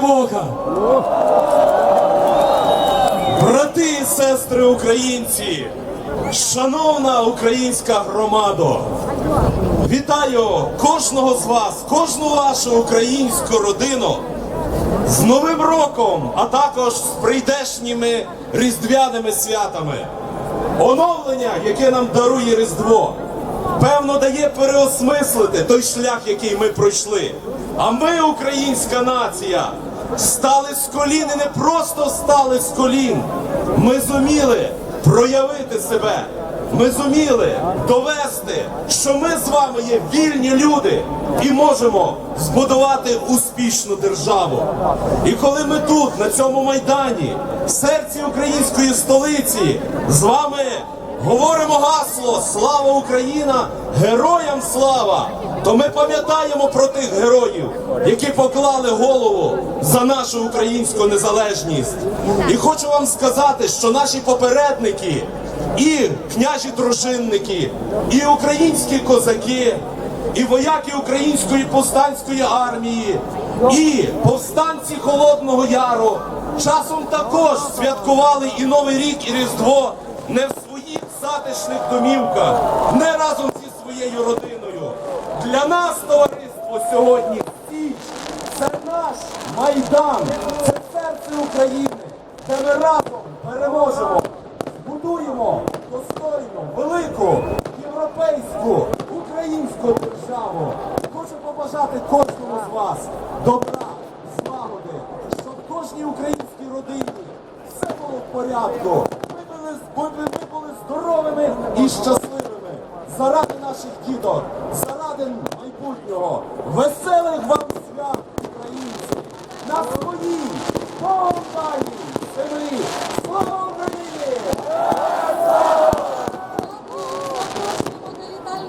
Бога! Брати і сестри українці, шановна українська громада, вітаю кожного з вас, кожну вашу українську родину з Новим роком, а також з прийдешніми різдвяними святами. Оновлення, яке нам дарує Різдво, певно дає переосмислити той шлях, який ми пройшли. А ми, українська нація, стали з колін і не просто стали з колін. Ми зуміли проявити себе. Ми зуміли довести, що ми з вами є вільні люди і можемо збудувати успішну державу. І коли ми тут, на цьому майдані, в серці української столиці, з вами говоримо гасло Слава Україна! Героям слава! То ми пам'ятаємо про тих героїв, які поклали голову за нашу українську незалежність. І хочу вам сказати, що наші попередники і княжі дружинники, і українські козаки, і вояки Української повстанської армії, і повстанці Холодного Яру часом також святкували і Новий рік, і Різдво не затишних домівках, не разом зі своєю родиною. Для нас товариство сьогодні Січ це наш майдан, це серце України, де ми разом переможемо будуємо достойну, велику, європейську, українську державу. Хочу побажати кожному з вас добра, злагоди, щоб кожній українській родині все було в порядку. Ми були, ми, ми були здоровими і щасливими. Заради наших діток, заради майбутнього.